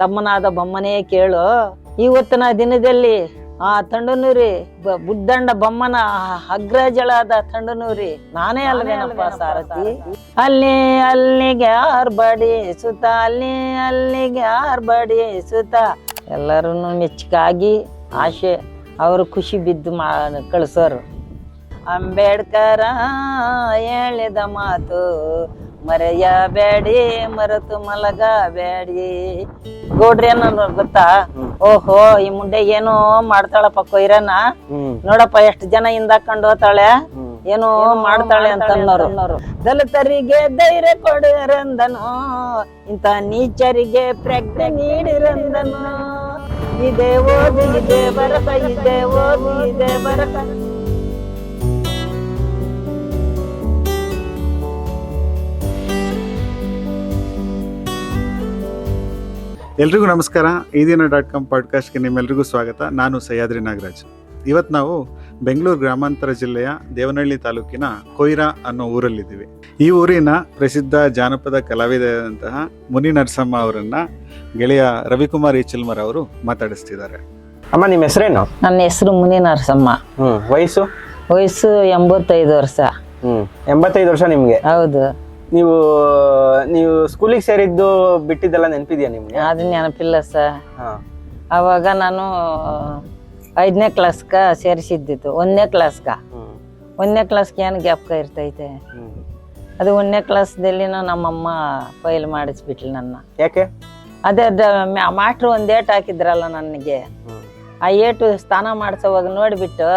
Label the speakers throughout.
Speaker 1: ತಮ್ಮನಾದ ಬೊಮ್ಮನೇ ಕೇಳು. ಇವತ್ತಿನ ದಿನದಲ್ಲಿ ಆ ತಂಡನೂರಿ ಬುದ್ಧಂಡ ಬೊಮ್ಮನ ಅಗ್ರಜಳಾದ ತಂಡನೂರಿ. ನಾನೇ ಅಲ್ವೇನಪ್ಪ ಸಾರಥಿ? ಅಲ್ಲಿ ಅಲ್ಲಿಗೆ ಆರ್ಬಡಿ ಸುತ ಅಲ್ಲಿ ಅಲ್ಲಿಗೆ ಆರ್ಬಡಿ ಸುತ ಎಲ್ಲರೂ ಮೆಚ್ಚುಗಾಗಿ ಆಶೆ ಅವರು ಖುಷಿ ಬಿದ್ದು ಮಾ ಕಳಿಸೋರು. ಅಂಬೇಡ್ಕರ ಹೇಳಿದ ಮಾತು ಮರೆಯಬೇಡಿ ಮರೆತು ಮಲಗಬೇಡಿ ಗೌಡ್ರಿ ಏನೋ ಗೊತ್ತಾ? ಓಹೋ ಈ ಮುಂಡೆ ಏನೋ ಮಾಡ್ತಾಳಪ್ಪ ಕೊಯ್ರನ ನೋಡಪ್ಪ ಎಷ್ಟು ಜನ ಹಿಂದಾಕೊಂಡು ಹೋತಾಳೆ? ಏನೋ ಮಾಡ್ತಾಳೆ ಅಂತ ಅನ್ನೋರು ದಲಿತರಿಗೆ ಧೈರ್ಯ ಕೊಡಿರಂದನು ಇಂತ ನೀಚರಿಗೆ ಪ್ರಜ್ಞೆ ನೀಡಿರಂದನು. ಇದೆ ಓದು ಇದೆ ಬರಕ ಇದೆ ಓದು ಇದೆ ಬರಕ.
Speaker 2: ಎಲ್ರಿಗೂ ನಮಸ್ಕಾರ. ಈ ದಿನ ಡಾಟ್ ಕಾಮ್ ಪಾಡ್ಕಾಸ್ಟ್ಗೆ ನಿಮ್ಮೆಲ್ರಿಗೂ ಸ್ವಾಗತ. ನಾನು ಸಹ್ಯಾದ್ರಿ ನಾಗರಾಜ್. ಇವತ್ತು ನಾವು ಬೆಂಗಳೂರು ಗ್ರಾಮಾಂತರ ಜಿಲ್ಲೆಯ ದೇವನಹಳ್ಳಿ ತಾಲೂಕಿನ ಕೊಯ್ರಾ ಅನ್ನೋ ಊರಲ್ಲಿದ್ದೀವಿ. ಈ ಊರಿನ ಪ್ರಸಿದ್ಧ ಜಾನಪದ ಕಲಾವಿದರಾದಂತಹ ಮುನಿ ನರಸಮ್ಮ ಅವರನ್ನ ಗೆಳೆಯ ರವಿಕುಮಾರ್ ಈಚಲ್ಮರ್ ಅವರು ಮಾತಾಡಿಸ್ತಿದ್ದಾರೆ.
Speaker 3: ಅಮ್ಮ ನಿಮ್ಮ ಹೆಸರೇನು?
Speaker 1: ನನ್ನ ಹೆಸರು ಮುನಿ ನರಸಮ್ಮ.
Speaker 3: ಹ್ಮ್ ವಯಸ್ಸು?
Speaker 1: ವಯಸ್ಸು ಎಂಬತ್ತೈದು ವರ್ಷ.
Speaker 3: ಹ್ಮ್ ಎಂಬತ್ತೈದು ವರ್ಷ ನಿಮ್ಗೆ?
Speaker 1: ಹೌದು.
Speaker 3: ನೀವು ನೀವು ಸ್ಕೂಲಿಗೆ ಸೇರಿದ್ದು ಬಿಟ್ಟಿದ್ದೆಲ್ಲ ನೆನಪಿದ್ಯಾ ನಿಮ್ಗೆ?
Speaker 1: ಅದು ನೆನಪಿಲ್ಲ ಸರ್.
Speaker 3: ಹಾ.
Speaker 1: ಅವಾಗ ನಾನು ಐದನೇ ಕ್ಲಾಸ್ಗೆ ಸೇರಿಸಿದ್ದಿತ್ತು ಒಂದನೇ ಕ್ಲಾಸ್ಗ
Speaker 3: ಹ್ಮ್.
Speaker 1: ಒಂದನೇ ಕ್ಲಾಸ್ಗೆ ಏನು ಗ್ಯಾಪ್ಕ ಇರ್ತೈತೆ?
Speaker 3: ಹ್ಮ್.
Speaker 1: ಅದು ಒಂದನೇ ಕ್ಲಾಸ್ದಲ್ಲಿ ನಮ್ಮಮ್ಮ ಫೈಲ್ ಮಾಡಿಸ್ಬಿಟ್ಲು ನನ್ನ.
Speaker 3: ಯಾಕೆ?
Speaker 1: ಅದೇ ಮಾಟ್ರು ಒಂದು ಏಟ್ ಹಾಕಿದ್ರಲ್ಲ ನನಗೆ.
Speaker 3: ಹ್ಮ್.
Speaker 1: ಆ ಏಟು ಸ್ಥಾನ ಮಾಡಿಸೋವಾಗ ನೋಡಿಬಿಟ್ಟು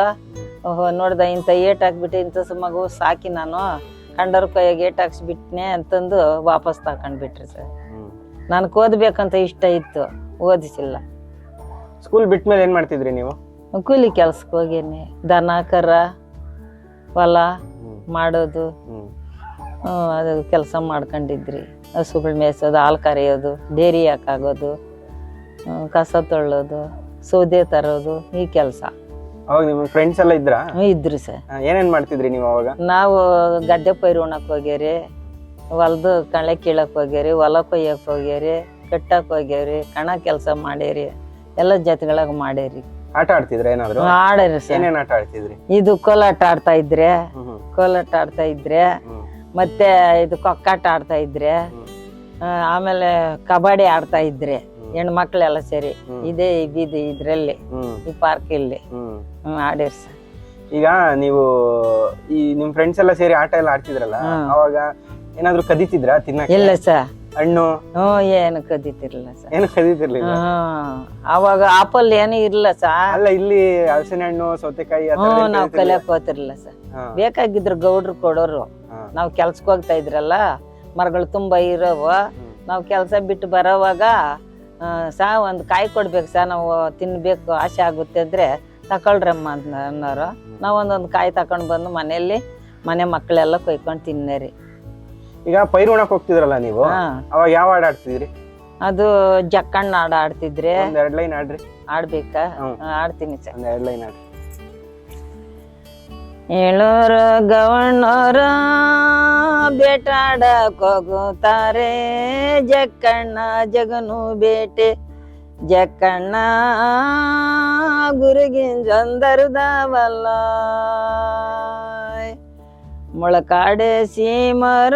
Speaker 1: ಓಹೋ ನೋಡ್ದೆ ಇಂಥ ಏಟ್ ಹಾಕ್ಬಿಟ್ಟು ಇಂಥ ಮಗು ಸಾಕಿ ನಾನು. ಕಂಡರ ಗೇಟ್ ಏಟ್ ಹಾಕ್ಸ್ಬಿಟ್ನೆ ಅಂತಂದು ವಾಪಸ್ ತಕೊಂಡ್ಬಿಟ್ರಿ ಸರ್.
Speaker 3: ನಾನು
Speaker 1: ನನಗೆ ಓದ್ಬೇಕಂತ ಇಷ್ಟ ಇತ್ತು ಓದಿಸಿಲ್ಲ.
Speaker 3: ಸ್ಕೂಲ್ ಬಿಟ್ಮೇಲೆ ಏನ್ ಮಾಡ್ತಿದ್ರಿ ನೀವು?
Speaker 1: ಕೂಲಿ ಕೆಲ್ಸಕ್ಕೆ ಹೋಗೇನಿ ದನ ಕರ ಹೊಲ ಮಾಡೋದು. ಅದು ಕೆಲಸ ಮಾಡ್ಕೊಂಡಿದ್ರಿ. ಹಸುಗಳು ಮೇಯಿಸೋದು ಹಾಲು ಕರೆಯೋದು ಡೇರಿ ಹಾಕಾಗೋದು ಕಸ ತೊಳ್ಳೋದು ಸೌದೆ ತರೋದು ಈ ಕೆಲಸ.
Speaker 3: ಅವಾಗ ನಿಮ್ಮ ಫ್ರೆಂಡ್ಸ್ ಎಲ್ಲ ಇದ್ರಾ?
Speaker 1: ಇದ್ರಿ ಸರ್.
Speaker 3: ಏನೇನ್ ಮಾಡ್ತಿದ್ರಿ ನೀವು ಅವಾಗ?
Speaker 1: ನಾವು ಗದ್ದೆ ಪೈರು ಉಣಕ್ ಹೋಗ್ಯಾರಿ ಹೊಲ್ದು ಕಳೆ ಕೀಳಕ್ ಹೋಗ್ಯಾರಿ ಹೊಲ ಕೊಯ್ಯಕ್ ಹೋಗ್ಯಾರಿ ಕಟ್ಟಕ್ ಹೋಗ್ಯಾರಿ ಕಣ ಕೆಲಸ ಮಾಡ್ಯಾರಿ ಎಲ್ಲ ಜೊತೆಗಳಾಗ ಮಾಡ್ಯಾರಿ
Speaker 3: ಆಟ ಆಡ್ತಿದ್ರ ಏನಾದ್ರು?
Speaker 1: ಆಡ್ಯಾರಿ ಸರ್.
Speaker 3: ಏನೇನ್ ಆಟ ಆಡ್ತಿದ್ರಿ?
Speaker 1: ಇದು ಕೋಲಾಟ ಆಡ್ತಾ ಇದ್ರೆ
Speaker 3: ಹ್ಮ್ ಹ್ಮ್.
Speaker 1: ಕೋಲಾಟ ಆಡ್ತಾ ಇದ್ರೆ
Speaker 3: ಹ್ಮ್.
Speaker 1: ಮತ್ತೆ ಇದು ಕೊಕ್ಕಾಟ ಆಡ್ತಾ ಇದ್ರೆ ಆ, ಆಮೇಲೆ ಕಬಡ್ಡಿ ಆಡ್ತಾ ಇದ್ರೆ. ಹೆಣ್ಮಕ್ಳೆಲ್ಲ ಸೇರಿ
Speaker 3: ಹ್ಮ್.
Speaker 1: ಇದೇ ಇದು ಇದ್ರಲ್ಲಿ ಈ ಪಾರ್ಕ್ ಇಲ್ಲಿ.
Speaker 3: ಹ್ಮ್.
Speaker 1: ಹ್ಮ್, ಆಡಿರ್ ಸರ್
Speaker 3: ಈಗ ನೀವು ಈ ನಿಮ್ ಫ್ರೆಂಡ್ಸ್ ಎಲ್ಲ ಸೇರಿ ಆಟ ಎಲ್ಲ ಆಡ್ತಿದ್ರಲ್ಲ
Speaker 1: ಹ್ಮ್.
Speaker 3: ಅವಾಗ ಏನಾದ್ರು ಕದೀತಿದ್ರ ತಿನ್ನಕ್ಕೆ?
Speaker 1: ಇಲ್ಲ ಸರ್.
Speaker 3: ಹಣ್ಣು?
Speaker 1: ಹ್ಞೂ ಏನು ಕದೀತಿರ್ಲಿಲ್ಲ ಸರ್.
Speaker 3: ಏನು ಕದೀತಿರ್ಲಿಲ್ಲ?
Speaker 1: ಹ್ಮ್ ಅವಾಗ ಆಪಲ್ ಏನು ಇಲ್ಲ ಸರ್.
Speaker 3: ಅಲ್ಲ ಇಲ್ಲಿ ಹಲಸಿನ ಹಣ್ಣು ಸೌತೆಕಾಯಿ ಆ ಏನ್
Speaker 1: ನಾವ್? ಕಲಿಯಕ್ ಹೋತಿರ್ಲಿಲ್ಲ ಸರ್.
Speaker 3: ಹಾ,
Speaker 1: ಬೇಕಾಗಿದ್ರು ಗೌಡ್ರು ಕೊಡೋರು.
Speaker 3: ನಾವು
Speaker 1: ನಾವ್ ಕೆಲ್ಸಕ್ಕೆ ಹೋಗ್ತಾ ಇದ್ರಲ್ಲ ಮರಗಳು ತುಂಬಾ ಇರೋವು.
Speaker 3: ಹ್ಮ್.
Speaker 1: ನಾವು ಕೆಲಸ ಬಿಟ್ಟು ಬರೋವಾಗ ಸಾ ಒಂದು ಕಾಯಿ ಕೊಡ್ಬೇಕು ಸಾ ನಾವು ತಿನ್ಬೇಕು ಆಸೆ ಆಗುತ್ತೆ ಅಂದ್ರೆ ತಕೊಳ್ರಮ್ಮ ಅಂತ ಅನ್ನೋರು. ನಾವು ಒಂದೊಂದು ಕಾಯಿ ತಕೊಂಡ್ ಬಂದು ಮನೆಯಲ್ಲಿ ಮನೆ ಮಕ್ಕಳೆಲ್ಲ ಕೊಯ್ಕೊಂಡು ತಿನ್ನರಿ
Speaker 3: ಈಗ ಪೈರು ಉಣಕ್ ಹೋಗ್ತಿದ್ರಲ್ಲ ನೀವು? ಅವಾಗ ಯಾವ ಹಾಡ್ ಆಡ್ತಿದ್ರಿ
Speaker 1: ಅದು ಜಕ್ಕಣ್ಣ ಹಾಡು ಆಡ್ತಿದ್ರೆ
Speaker 3: ಎರಡು ಲೈನ್ ಆಡ್ರಿ
Speaker 1: ಆಡ್ಬೇಕಾ ಆಡ್ತೀನಿ ಸರ್.
Speaker 3: ಎರಡ್ ಲೈನ್ ಆಡ್ರಿ
Speaker 1: ಹೇಳೋರ ಗವಣ್ಣೋರ ಬೇಟಾಡಕ್ ಹೋಗುತ್ತಾರೆ ಜಕ್ಕಣ್ಣ ಜಗನು ಬೇಟೆ. ಜಕ್ಕಣ್ಣ ಗುರುಗಿಂಜಂದರ್ದವಲ್ಲ ಮೊಳಕಾಡೆ ಸೀಮರ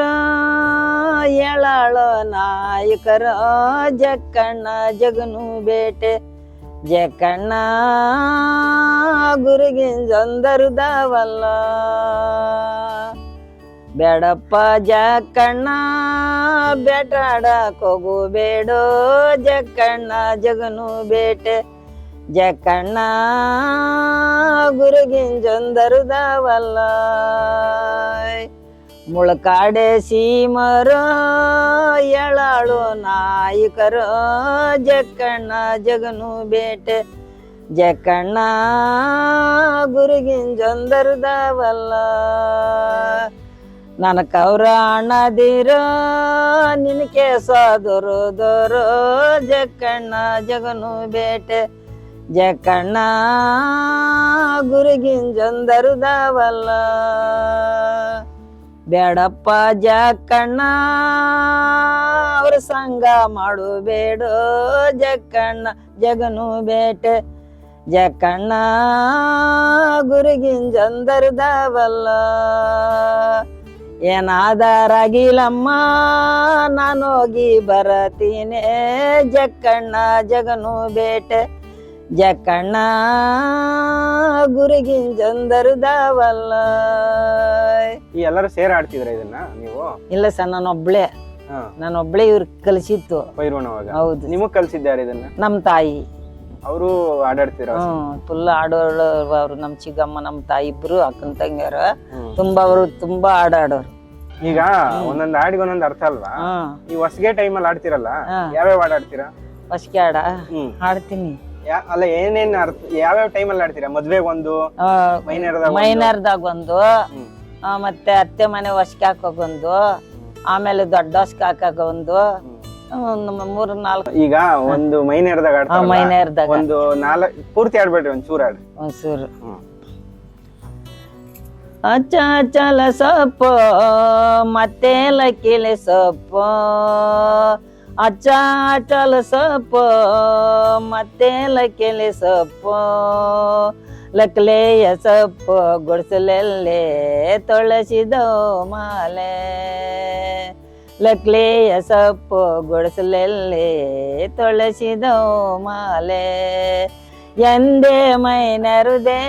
Speaker 1: ಎಳಾಳೋ ನಾಯಕರ, ಜಕ್ಕಣ್ಣ ಜಗನು ಬೇಟೆ. ಜಕ್ಕಣ್ಣ ಗುರುಗಿಂಜಂದರುದವಲ್ಲ ಬೇಡಪ್ಪ ಜಕ್ಕಣ್ಣ ಬೇಟಾಡಕ್ ಹೋಗುಬೇಡೋ ಜಕ್ಕಣ್ಣ ಜಗನು ಬೇಟೆ ಜಕ್ಕಣ್ಣ ಗುರುಗಿಂಜಂದರುದವಲ್ಲ ಮುಳಕಾಡೆ ಸೀಮರ, ಎಳಾಳು ನಾಯಕರ, ಜಕ್ಕಣ್ಣ ಜಗನು ಬೇಟೆ. ಜಕ್ಕಣ್ಣ ಗುರುಗಿಂಜಂದರ್ದವಲ್ಲ ನನ್ನ ಕೌರ ಅಣ್ಣದಿರ ನಿನಕೆ ಸೋದರು ದೋರು ಜಕ್ಕಣ್ಣ ಜಗನು ಬೇಟೆ. ಜಕ್ಕಣ್ಣ ಗುರುಗಿಂಜಂದರುದವಲ್ಲ ಬೇಡಪ್ಪ ಜಕ್ಕಣ್ಣ, ಅವ್ರ ಸಂಗ ಬೇಡೋ ಜಕ್ಕಣ್ಣ, ಜಗನು ಬೇಟೆ. ಜಕ್ಕಣ್ಣ ಗುರುಗಿಂಜಂದರ್ದವಲ್ಲ ಏನಾದರಾಗಿಲಮ್ಮ ನಾನೋಗಿ ಬರತೀನಿ. ಜಕ್ಕಣ್ಣ, ಜಗನು ಬೇಟೆ. ಜಕ್ಕಣ್ಣ ಗುರುಗಿಂಜಂದರ್ದವಲ್ಲ
Speaker 3: ಈ ಎಲ್ಲರೂ ಸೇರ್ ಆಡ್ತಿದ್ರ ಇದನ್ನ ನೀವು?
Speaker 1: ಇಲ್ಲ ಸರ್ ನಾನೊಬ್ಳೆ.
Speaker 3: ನಾನು
Speaker 1: ನಾನೊಬ್ಳೆ ಇವ್ರ ಕಲಿಸಿತ್ತು
Speaker 3: ಪೈರ್ವಣವಾಗ
Speaker 1: ಹೌದು
Speaker 3: ನಿಮಗ್ ಕಲ್ಸಿದ್ದಾರೆ ಇದನ್ನ?
Speaker 1: ನಮ್ ತಾಯಿ.
Speaker 3: ಅವರು ಆಡಾಡ್ತಿರ?
Speaker 1: ಹ್ಮ್ ಫುಲ್ ಆಡೋರು ಅವ್ರು ನಮ್ ಚಿಕ್ಕಮ್ಮ ನಮ್ ತಾಯಿ ಇಬ್ರು ಅಕ್ಕನ ತಂಗಿಯರು. ತುಂಬಾ ಅವರು ತುಂಬಾ ಆಡಾಡೋರು.
Speaker 3: ಈಗ ಒಂದೊಂದ್ ಹಾಡಿಗೆ ಒಂದೊಂದ್ ಅರ್ಥ ಅಲ್ವಾ? ಈ ಹೊಸಗೆ ಟೈಮಲ್ಲಿ ಆಡ್ತಿರಲ್ಲ. ಯಾವ್ಯಾವ ಹಾಡ್ ಆಡ್ತೀರಾ?
Speaker 1: ಆಡ
Speaker 3: ಹ್ಮ್.
Speaker 1: ಹಾಡ್ತೀನಿ.
Speaker 3: ಯಾ- ಅಲ್ಲ ಏನೇನ್ ಯಾವ ಯಾವ್ಯಾವ ಟೈಮಲ್ಲಿ ಆಡ್ತೀರಾ? ಮದ್ವೆಗ್ ಒಂದು
Speaker 1: ಆ,
Speaker 3: ದಾಗ ಒಂದು.
Speaker 1: ಮೈನರ್ದಾಗ ಒಂದು.
Speaker 3: ಹ್ಮ್.
Speaker 1: ಆ, ಮತ್ತೆ ಅತ್ತೆ ಮನೆ ಹೊಸ್ಕೆ ಹಾಕೋಕ್ ಒಂದು. ಆಮೇಲೆ ದೊಡ್ಡ ಹೊಸ್ಕೆ ಹಾಕಾಕ ಒಂದು. ಒಂದು ಮೂರ್ ನಾಲ್ಕು
Speaker 3: ಈಗ ಒಂದು ಮೈನರ್ ದಾಗ
Speaker 1: ಆಡ್ತಾ ಮೈನರ್ ದಾಗ.
Speaker 3: ಒಂದು ನಾಲ್ಕು ಪೂರ್ತಿ ಆಡ್ಬೇಡ್ರಿ ಒಂದ್ ಚೂರ್ ಆಡ್ರಿ.
Speaker 1: ಒಂಚೂರು
Speaker 3: ಹ್ಮ್.
Speaker 1: ಚಲ ಸೊಪ್ಪು ಮತ್ತೆ ಲಕ್ಕಿಲೆ ಸೊಪ್ಪು. ಅಚ್ಚ ಅಚಲ ಸೊಪ್ಪು ಮತ್ತೆ ಲಕ್ಕಿಲೆ ಸೊಪ್ಪು ಲಕ್ಲೆಯ ಸೊಪ್ಪು ಗುಡಿಸಲಲ್ಲೇ ತೊಳಸಿದೋ ಮಾಲೆ. ಲಕ್ಲೆಯ ಸೊಪ್ಪು ಗುಡಿಸಲಲ್ಲೇ ತೊಳಸಿದೋ ಮಾಲೆ. ಎಂದೇ ಮೈನರುದೇ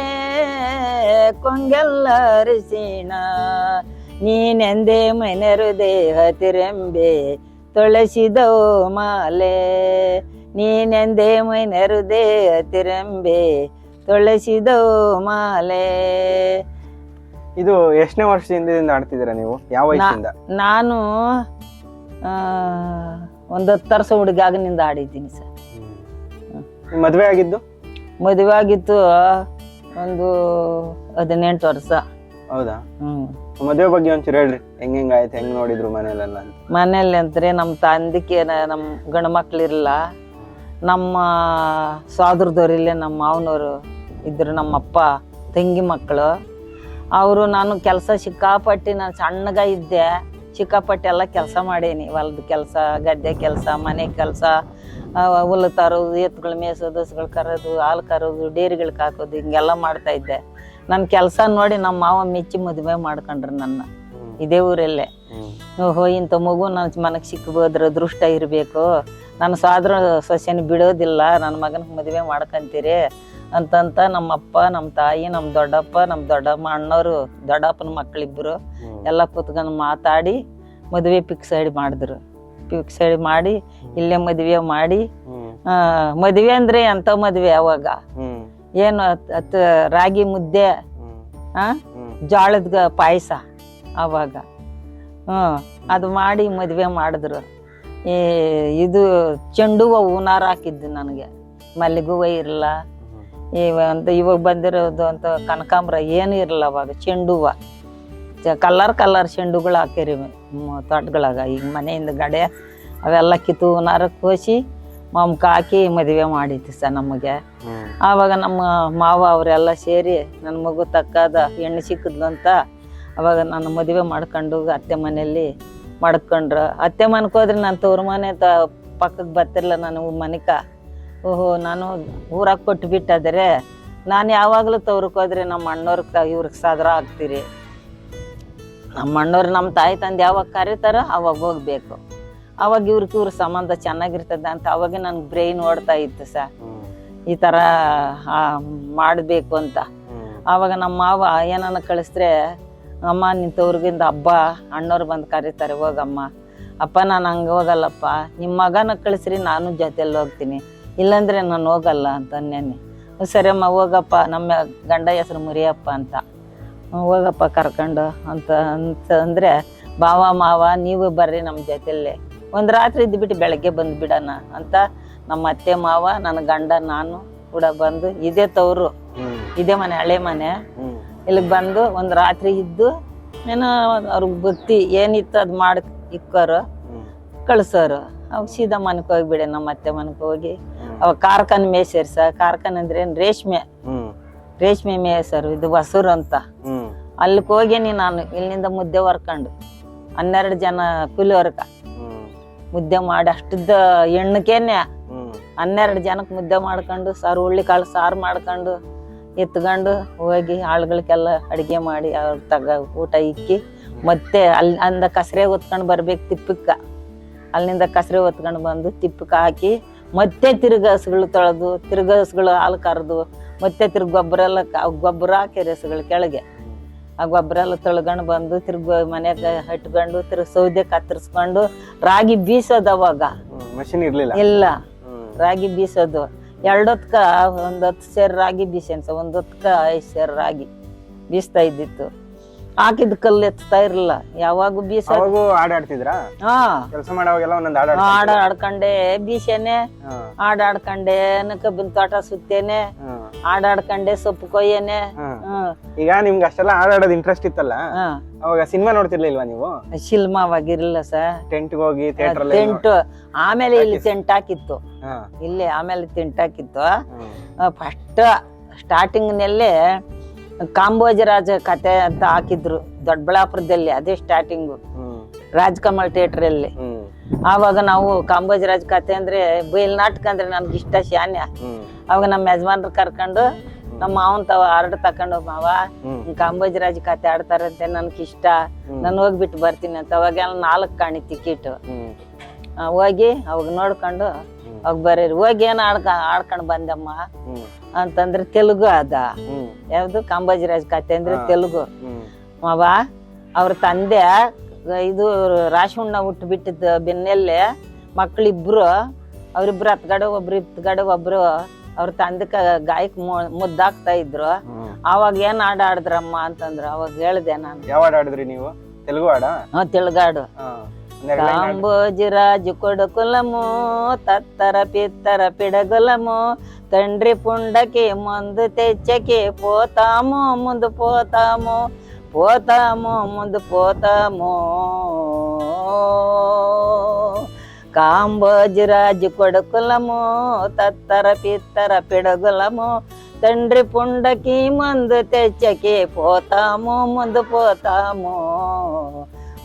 Speaker 1: ಕೊಂಗೆಲ್ಲ ಅರಿಸಿಣ. ನೀನೆಂದೇ ಮೈನರುದೇ ಹತಿರೆಂಬೆ ತೊಳಸಿದವು ಮಾಲೆ. ನೀನೆಂದೇ ಮೈನರುದೇ ತಿರಂಬೆ ತೊಳಸಿದೋ ಮಾಲೆ.
Speaker 3: ಇದು ಎಷ್ಟನೇ ವರ್ಷದಿಂದ ಆಡ್ತಿದ್ದೀರಾ ನೀವು? ಯಾವ ವಯಸ್ಸಿಂದ?
Speaker 1: ನಾನು ಒಂದು ಹತ್ತು ವರ್ಷ ಹುಡುಗಾಗನಿಂದ ಆಡಿದ್ದೀನಿ ಸರ್.
Speaker 3: ಮದುವೆ ಆಗಿದ್ದು?
Speaker 1: ಮದುವೆ ಆಗಿತ್ತು ಒಂದು ಹದಿನೆಂಟು ವರ್ಷ.
Speaker 3: ಹೌದಾ?
Speaker 1: ಹ್ಮ್.
Speaker 3: ಮದ್ವೆ ಬಗ್ಗೆ ಒಂಚೂರು ಹೇಳ್ರಿ. ಹೆಂಗ್ ಹೆಂಗ್ ಆಯ್ತು, ಹೆಂಗ್ ನೋಡಿದ್ರು ಮನೇಲೆಲ್ಲ ಅಂತ.
Speaker 1: ಮನೇಲಿ ಅಂದ್ರೆ ನಮ್ಮ ತಂದಿಕ್ಕೆ ನಮ್ಮ ಮಕ್ಳಿರಲ್ಲ ನಮ್ಮ ಸೋದರದವ್ರಿಲ್ಲೇ ನಮ್ಮ ಮಾವನವರು ಇದ್ರು ನಮ್ಮಪ್ಪ ತಂಗಿ ಮಕ್ಕಳು ಅವರು ನಾನು ಕೆಲಸ ಸಿಕ್ಕಾಪಟ್ಟಿ ನಾನು ಸಣ್ಣಗ ಇದ್ದೆ. ಸಿಕ್ಕಾಪಟ್ಟಿ ಎಲ್ಲ ಕೆಲಸ ಮಾಡೀನಿ. ಹೊಲದ ಕೆಲಸ, ಗದ್ದೆ ಕೆಲಸ, ಮನೆ ಕೆಲಸ ಹುಲ್ಲು ತರೋದು ಎತ್ತುಗಳು ಮೇಸೋದು ಕರೋದು, ಹಾಲು ಕರೋದು, ಡೇರಿಗಳಿಗೆ ಹಾಕೋದು, ಹಿಂಗೆಲ್ಲ ಮಾಡ್ತಾ ಇದ್ದೆ. ನನ್ನ ಕೆಲಸ ನೋಡಿ ನಮ್ಮ ಮಾವ ಮೆಚ್ಚಿ ಮದುವೆ ಮಾಡ್ಕೊಂಡ್ರು ನನ್ನ. ಇದೇ ಊರಲ್ಲೇ. ಓಹೋ ಇಂಥ ಮಗು ನನ್ನ ಮನಕ್ಕೆ ಸಿಕ್ಕಬೋದ್ರ ದೃಷ್ಟ ಇರಬೇಕು. ನನ್ನ ಸಾದ್ರ ಸೊಸೆನ ಬಿಡೋದಿಲ್ಲ ನನ್ನ ಮಗನ ಮದುವೆ ಮಾಡ್ಕೊಂತೀರಿ ಅಂತಂತ ನಮ್ಮ ಅಪ್ಪ ನಮ್ಮ ತಾಯಿ ನಮ್ಮ ದೊಡ್ಡಪ್ಪ ನಮ್ಮ ದೊಡ್ಡಮ್ಮ ಅಣ್ಣವರು ದೊಡ್ಡಪ್ಪನ ಮಕ್ಕಳಿಬ್ಬರು ಎಲ್ಲ ಕೂತ್ಕೊಂಡು ಮಾತಾಡಿ ಮದುವೆ ಫಿಕ್ಸೈಡ್ ಮಾಡಿದ್ರು. ಫಿಕ್ಸೈಡ್ ಮಾಡಿ ಇಲ್ಲೇ ಮದುವೆ ಮಾಡಿ ಆ, ಮದುವೆ ಅಂದ್ರೆ ಎಂಥ ಮದುವೆ ಅವಾಗ? ಏನು ರಾಗಿ ಮುದ್ದೆ ಜೋಳದ ಪಾಯಸ ಅವಾಗ. ಹ್ಞೂ, ಅದು ಮಾಡಿ ಮದುವೆ ಮಾಡಿದ್ರು. ಈ ಇದು ಚೆಂಡು ಹೂವು ಹೂನಾರ ಹಾಕಿದ್ದು ನನಗೆ. ಮಲ್ಲಿಗೆ ಹೂವು ಇರಲ್ಲ ಅಂತ ಇವಾಗ ಬಂದಿರೋದು ಅಂತ ಕನಕಾಂಬ್ರ ಏನು ಇರಲ್ಲ ಅವಾಗ ಚೆಂಡು ಹೂವು ಕಲರ್ ಕಲರ್ ಚೆಂಡುಗಳು ಹಾಕಿರಿ ತೋಟಗಳಾಗ. ಈಗ ಮನೆಯಿಂದ ಗಡೆ ಅವೆಲ್ಲ ಕಿತ್ತು ಹೂನಾರ ಕೋಸಿ ಮಮ್ಕ ಕಾಕಿ ಮದುವೆ ಮಾಡಿತ್ತು ಸರ್ ನಮಗೆ. ಆವಾಗ ನಮ್ಮ ಮಾವ ಅವರೆಲ್ಲ ಸೇರಿ ನನ್ನ ಮಗು ತಕ್ಕಾದ ಹೆಣ್ಣು ಸಿಕ್ಕಿದ್ಲು ಅಂತ ಅವಾಗ ನಾನು ಮದುವೆ ಮಾಡ್ಕೊಂಡು ಅತ್ತೆ ಮನೆಯಲ್ಲಿ ಮಾಡ್ಕೊಂಡ್ರು. ಅತ್ತೆ ಮನೆಗೆ ಹೋದ್ರೆ ನಾನು ತವ್ರ ಮನೆ ತ ಪಕ್ಕಕ್ಕೆ ಬರ್ತಿರಲ್ಲ ನಾನು ಮನೆಕ. ಓಹೋ ನಾನು ಊರಾಗ ಕೊಟ್ಟು ಬಿಟ್ಟಾದರೆ ನಾನು ಯಾವಾಗಲೂ ತವ್ರಕ್ಕೆ ಹೋದ್ರೆ ನಮ್ಮ ಅಣ್ಣವ್ರ ಇವ್ರಿಗೆ ಸಾದ್ರ ಆಗ್ತೀರಿ. ನಮ್ಮ ಅಣ್ಣವ್ರು ನಮ್ಮ ತಾಯಿ ತಂದೆ ಯಾವಾಗ ಕರೀತಾರೋ ಅವಾಗ ಹೋಗ್ಬೇಕು. ಅವಾಗ ಇವ್ರಿಗೆ ಇವ್ರ ಸಂಬಂಧ ಚೆನ್ನಾಗಿರ್ತದೆ ಅಂತ ಅವಾಗ ನನ್ಗೆ ಬ್ರೈನ್ ಓಡ್ತಾ ಇತ್ತು ಸರ್ ಈ ಥರ ಮಾಡಬೇಕು ಅಂತ. ಆವಾಗ ನಮ್ಮ ಮಾವ ಏನನ್ನ ಕಳಿಸಿದ್ರೆ ಅಮ್ಮ ನಿಂತವ್ರಿಗಿಂದ ಹಬ್ಬ, ಅಣ್ಣವ್ರು ಬಂದು ಕರೀತಾರೆ, ಹೋಗಮ್ಮ. ಅಪ್ಪ, ನಾನು ಹಂಗೆ ಹೋಗಲ್ಲಪ್ಪ. ನಿಮ್ಮ ಮಗನ ಕಳಿಸ್ರಿ, ನಾನು ಜೊತೇಲಿ ಹೋಗ್ತೀನಿ. ಇಲ್ಲಾಂದ್ರೆ ನಾನು ಹೋಗಲ್ಲ ಅಂತ ನೆನ್ನೆ ಸರಿಯಮ್ಮ ಹೋಗಪ್ಪ. ನಮ್ಮ ಗಂಡ ಹೆಸರು ಮುರಿಯಪ್ಪ ಅಂತ. ಹೋಗಪ್ಪ, ಕರ್ಕೊಂಡು ಅಂತ ಅಂತ ಅಂದರೆ, ಬಾವ, ಮಾವ, ನೀವು ಬರ್ರಿ ನಮ್ಮ ಜೊತೆಲಿ ಒಂದು ರಾತ್ರಿ ಇದ್ಬಿಟ್ಟು ಬೆಳಗ್ಗೆ ಬಂದು ಬಿಡೋಣ ಅಂತ ನಮ್ಮ ಅತ್ತೆ ಮಾವ ನನ್ನ ಗಂಡ ನಾನು ಕೂಡ ಬಂದು ಇದೇ ತವರು. ಇದೇ ಮನೆ ಹಳೆ ಮನೆ. ಇಲ್ಲಿಗೆ ಬಂದು ಒಂದು ರಾತ್ರಿ ಇದ್ದು ಏನೋ ಅವ್ರಿಗೆ ಭಕ್ತಿ ಏನಿತ್ತು ಅದು ಮಾಡಿ ಇಕ್ಕೋರು ಕಳ್ಸೋರು. ಅವಾಗ ಸೀದಾ ಮನೆಗೆ ಹೋಗಿಬಿಡೆ ನಮ್ಮ ಅತ್ತೆ ಮನೆಗೆ ಹೋಗಿ. ಅವಾಗ ಕಾರ್ಖಾನೆ ಮೇಸರ್ ಸರ್. ಕಾರ್ಖಾನೆ ಅಂದ್ರೆ ಏನು ರೇಷ್ಮೆ? ರೇಷ್ಮೆ ಮೇಸರು ಇದು ಹೊಸೂರು ಅಂತ. ಅಲ್ಲಿಗೆ ಹೋಗೇನಿ ನಾನು ಇಲ್ಲಿಂದ ಮುದ್ದೆ ಹೊರ್ಕೊಂಡು ಹನ್ನೆರಡು ಜನ ಕೂಲಿ ವರ್ಗ. ಮುದ್ದೆ ಮಾಡಿ ಅಷ್ಟದ ಎಣ್ಣಕೇನೆ ಹನ್ನೆರಡು ಜನಕ್ಕೆ ಮುದ್ದೆ ಮಾಡ್ಕೊಂಡು ಸಾರು ಹುಳ್ಳಿ ಕಾಳು ಸಾರು ಮಾಡ್ಕೊಂಡು ಎತ್ಕೊಂಡು ಹೋಗಿ ಆಳುಗಳಿಗೆಲ್ಲ ಅಡಿಗೆ ಮಾಡಿ ಅವ್ರ ತಗ ಊಟ ಇಕ್ಕಿ ಮತ್ತೆ ಅಲ್ಲಿ ಅಂದ ಕಸರೆ ಹೊತ್ಕೊಂಡು ಬರ್ಬೇಕು ತಿಪ್ಪಕ್ಕ. ಅಲ್ಲಿಂದ ಕಸರೆ ಹೊತ್ಕೊಂಡು ಬಂದು ತಿಪ್ಪಕ್ಕೆ ಹಾಕಿ ಮತ್ತೆ ತಿರುಗಸ್ಗಳು ಹಸುಗಳು ತೊಳೆದು ತಿರುಗಸ್ಗಳು ಹಾಲು ಕರೆದು ಮತ್ತೆ ತಿರ್ಗಿ ಗೊಬ್ಬರ ಎಲ್ಲ ಗೊಬ್ಬರ ಹಸುಗಳು ಕೆಳಗೆ. ಆ ಗೊಬ್ಬರ ಎಲ್ಲ ತೊಳ್ಕೊಂಡು ಬಂದು ತಿರ್ಗಿ ಮನೆಗೆ ಹಟ್ಕೊಂಡು ತಿರ್ಗಿ ಸೌದೆ ಕತ್ತರಿಸ್ಕೊಂಡು ರಾಗಿ ಬೀಸೋದು ಅವಾಗ.
Speaker 3: ಮಷಿನ್ ಇರ್ಲಿಲ್ಲ.
Speaker 1: ಇಲ್ಲ. ರಾಗಿ ಬೀಸೋದು. ಎರಡೊತ್ಕ ಒಂದ್ ಹತ್ತು ಸೇರ್ ರಾಗಿ ಬೀಸ ಒಂದೊತ್ಕ ಐದು ಐದ್ ಸೇರ್ ರಾಗಿ ಬೀಸ್ತಾ ಇದ್ದಿತ್ತು. ಹಾಕಿದ ಕಲ್ಲು ಎತ್ತಾ ಇರಲಿಲ್ಲ. ಯಾವಾಗೂ ಬೀಸ
Speaker 3: ಅವಾಗೂ
Speaker 1: ಹಾ.
Speaker 3: ಕೆಲಸ ಮಾಡೋವಾಗೆಲ್ಲ ಒಂದೊಂದು?
Speaker 1: ಆಡ್ಕಂಡೆ ಬೀಸೇನೆ. ಆಡ್ಕಂಡೆ ಕಬ್ಬಿನ ತೋಟ ಸುತ್ತೇನೆ.
Speaker 3: ಹಾ,
Speaker 1: ಸೊಪ್ಪು ಕೊಯ್ಯೇನೆ.
Speaker 3: ಈಗ ನಿಮ್ಗೆ ಅಷ್ಟೆಲ್ಲ ಆಡಾಡೋದ್ ಇಂಟ್ರೆಸ್ಟ್ ಇತ್ತಲ್ಲ? ಅವಾಗ ಸಿನಿಮಾ ನೋಡ್ತಿರ್ಲಿಲ್ವಾ ನೀವು?
Speaker 1: ಶಿಲ್ಮವಾಗಿರ್ಲಿಲ್ಲ ಸರ್
Speaker 3: ಟೆಂಟ್ ಹೋಗಿ ಥಿಯೇಟರ್
Speaker 1: ಟೆಂಟ್ ಆಮೇಲೆ ಇಲ್ಲಿ ಟೆಂಟ್ ಹಾಕಿತ್ತು. ಇಲ್ಲಿ ಆಮೇಲೆ ಟೆಂಟ್ ಹಾಕಿತ್ತು.
Speaker 3: ಫಸ್ಟ್
Speaker 1: ಫಸ್ಟ್ ಸ್ಟಾರ್ಟಿಂಗ್ನಲ್ಲೇ ಕಾಂಬೋಜರಾಜ ಕತೆ ಅಂತ ಹಾಕಿದ್ರು ದೊಡ್ಡಬಳ್ಳಾಪುರದಲ್ಲಿ, ಅದೇ ಸ್ಟಾರ್ಟಿಂಗು ರಾಜ್ಕಮಲ್ ಥಿಯೇಟರ್ ಅಲ್ಲಿ. ಆವಾಗ ನಾವು ಕಾಂಬೋಜರಾಜ್ ಕತೆ ಅಂದ್ರೆ ಬಯಲ್ ನಾಟಕ ಅಂದ್ರೆ ನನ್ಗೆ ಇಷ್ಟ ಶಾನ್ಯ. ಅವಾಗ ನಮ್ಮ ಯಜಮಾನ್ರು ಕರ್ಕೊಂಡು ನಮ್ಮ ಮಾವನ್ ತಾವ ಆರ್ಡ್ ತಕೊಂಡು ಮಾವ ಕಾಂಬೋಜರಾಜ್ ಕತೆ ಆಡ್ತಾರಂತೆ ನನ್ಗೆ ಇಷ್ಟ. ನಾನು ಹೋಗ್ಬಿಟ್ಟು ಬರ್ತೀನಿ ಅಂತ. ಅವಾಗೆಲ್ಲ ನಾಲ್ಕು ಕಾಣಿ ಟಿಕೆಟ್ ಹೋಗಿ ಅವಾಗ ನೋಡ್ಕೊಂಡು, ಅವಾಗ ಬರೀರಿ, ಹೋಗಿ ಏನು ಆಡ್ಕ ಆಡ್ಕೊಂಡು ಬಂದಮ್ಮ? ಅಂತಂದ್ರೆ ತೆಲುಗು ಅದ. ಯಾವ್ದು? ಕಾಂಬೋಜರಾಜ್ ಕತೆ ಅಂದ್ರೆ ತೆಲುಗು.
Speaker 3: ಅವ
Speaker 1: ಮಾವ ಅವ್ರ ತಂದೆ ಇದು ರಾಶುಣ್ಣ ಹುಟ್ಟು ಬಿಟ್ಟಿದ್ದ ಬೆನ್ನಲ್ಲೇ ಮಕ್ಳಿಬ್ರು ಅವ್ರಿಬ್ರು ಹತ್ಗಡೆ ಒಬ್ರು ಇತ್ಗಡೆ ಒಬ್ರು ಅವ್ರ ತಂದಕ ಗಾಯಕ್ ಮುದ್ದಾಗ್ತಾ ಇದ್ರು. ಅವಾಗ ಏನ್ ಹಾಡ್ ಆಡಿದ್ರಮ್ಮ ಅಂತಂದ್ರು. ಅವಾಗ ಹೇಳ್ದೆ ನಾನು.
Speaker 3: ಯಾವ ಆಡಿದ್ರಿ ನೀವು? ತೆಲುಗು ಹಾಡ?
Speaker 1: ಹಾ ತೆಲುಗಾಡು కాంబోజిరాజు కొడుకులము తత్తర పిత్తర పిడగులము తండ్రి పుండకి మందు తెచ్చకి పోతాము ముందు పోతాము పోతాము ముందు పోతాము. కాంబోజిరాజు కొడుకులము తత్తర పిత్తర పిడగులము తండ్రి పుండకి మందు తెచ్చకి పోతాము ముందు పోతాము.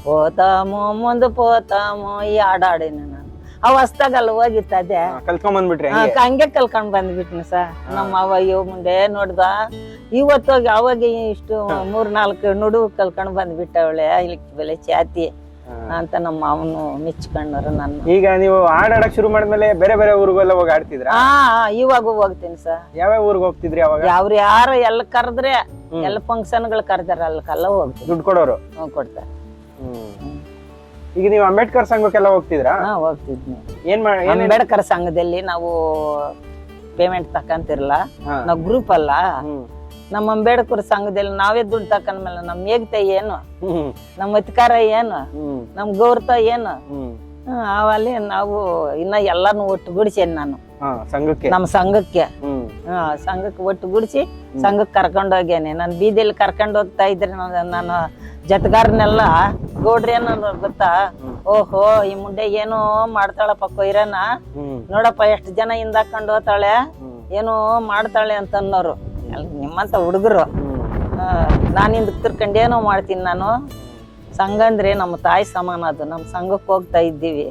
Speaker 1: పోతాము ముందు పోతాము ಈ ಹಾಡಾಡಿನ ನಾನು ಅವ ಹೊಸ್ದಾಗಲ್ಲ ಹೋಗಿತ್ತದೆ
Speaker 3: ಕಲ್ತ್ಕೊಂಡ್ ಬಂದ್ಬಿಟ್ರಿ
Speaker 1: ಆ,
Speaker 3: ಹಂಗೆ
Speaker 1: ಹಂಗೆ ಕಲ್ಕೊಂಡ್ ಬಂದ್ಬಿಟ್ನಿ ಸರ್ ನಮ್ಮ ಅವ್ವ ಇವ್ ಮುಂದೆ ನೋಡ್ದ ಇವತ್ತೋಗಿ ಅವಾಗ ಇಷ್ಟು ಮೂರ್ ನಾಲ್ಕು ನುಡು ಕಲ್ಕೊಂಡ್ ಬಂದ್ಬಿಟ್ಟವಳೆ ಇಲ್ಲಿ ಬೆಲೆ ಚಾತಿ
Speaker 3: ಹಾ.
Speaker 1: ಅಂತ ನಮ್ಮ ಅವನು ಮೆಚ್ಕೊಂಡರು ನನ್ನ
Speaker 3: ಈಗ ನೀವು ಹಾಡ್ ಆಡಕ್ ಶುರು ಮಾಡಿದ್ಮೇಲೆ ಬೇರೆ ಬೇರೆ ಊರಿಗೆಲ್ಲ ಹೋಗಿ ಆಡ್ತಿದ್ರಾ
Speaker 1: ಹಾ ಇವಾಗೂ ಹೋಗ್ತೀನಿ ಸರ್
Speaker 3: ಯಾವ್ಯಾವ ಊರಿಗೆ ಹೋಗ್ತಿದ್ರಿ ಅವಾಗ
Speaker 1: ಯಾವ್ರು ಯಾರು ಎಲ್ಲ ಕರೆದ್ರೆ ಎಲ್ಲ ಫಂಕ್ಷನ್ಗಳು ಕರೆದಾರ ಅಲ್ಲಕ್ಕೆಲ್ಲ ಹೋಗ್ತೀನಿ
Speaker 3: ದುಡ್ಡು ಕೊಡೋರು
Speaker 1: ಹ್ಞೂ ಕೊಡ್ತಾರೆ
Speaker 3: ಈಗ ನೀವು ಅಂಬೇಡ್ಕರ್ ಸಂಘಕ್ಕೆಲ್ಲ ಹೋಗ್ತಿದ್ರಾ?
Speaker 1: ಹಾ ಹೋಗ್ತಿದ್ನಿ
Speaker 3: ಏನ್ ಮಾಡಿ ಏನ್
Speaker 1: ಅಂಬೇಡ್ಕರ್ ಸಂಘದಲ್ಲಿ ನಾವು ಪೇಮೆಂಟ್ ತಕ್ಕಂತಿರಲ್ಲ
Speaker 3: ಹಾ.
Speaker 1: ನಾವು ಗ್ರೂಪ್ ಅಲ್ಲ.
Speaker 3: ಹ್ಮ್.
Speaker 1: ನಮ್ಮ ಅಂಬೇಡ್ಕರ್ ಸಂಘದಲ್ಲಿ ನಾವೇ ದುಡ್ಡು ಮೇಲೆ ನಮ್ ಏಕತೆ ಏನು?
Speaker 3: ಹ್ಮ್.
Speaker 1: ನಮ್ಮ ಅಧಿಕಾರ ಏನು?
Speaker 3: ಹ್ಮ್.
Speaker 1: ನಮ್ ಗೌರವ ಏನು?
Speaker 3: ಹ್ಮ್.
Speaker 1: ಹ್ಮ್, ಅವಲ್ಲಿ ನಾವು ಇನ್ನ ಎಲ್ಲಾನು ಒಟ್ಟುಗೂಡಿಸೇನ್ ನಾನು.
Speaker 3: ಹಾ ಸಂಘಕ್ಕೆ.
Speaker 1: ನಮ್ಮ ಸಂಘಕ್ಕೆ.
Speaker 3: ಹ್ಮ್.
Speaker 1: ಹಾ ಸಂಘಕ್ಕೆ ಒಟ್ಟುಗೂಡಿಸಿ ಸಂಘಕ್ಕೆ ಕರ್ಕೊಂಡು ಹೋಗ್ಯಾನೆ. ನಾನು ಬೀದಿಯಲ್ಲಿ ಕರ್ಕೊಂಡು ಹೋಗ್ತಾ ಇದ್ರೆ ನಾನು ನಾನು ಜತ್ಗಾರನೆಲ್ಲ ಗೌಡ್ರಿ ಅನ್ನೋದು ಗೊತ್ತಾ? ಓಹೋ ಈ ಮುಂಡೆ ಏನೋ ಮಾಡ್ತಾಳಪ್ಪ ಕೊಯ್ರನ ನೋಡಪ್ಪ ಎಷ್ಟು ಜನ ಹಿಂದಾಕೊಂಡು ಹೋಗ್ತಾಳೆ ಏನು ಮಾಡ್ತಾಳೆ ಅಂತ ಅನ್ನೋರು ನಿಮ್ಮಂತ ಹುಡುಗರು. ನಾನು ಹಿಂದಕ್ಕೆ ತಿರ್ಕೊಂಡು ಏನೋ ಮಾಡ್ತೀನಿ ನಾನು. ಸಂಘ ಅಂದ್ರೆ ನಮ್ಮ ತಾಯಿ ಸಮಾನ ಅದು. ನಮ್ಮ ಸಂಘಕ್ಕೆ ಹೋಗ್ತಾ ಇದ್ದೀವಿ.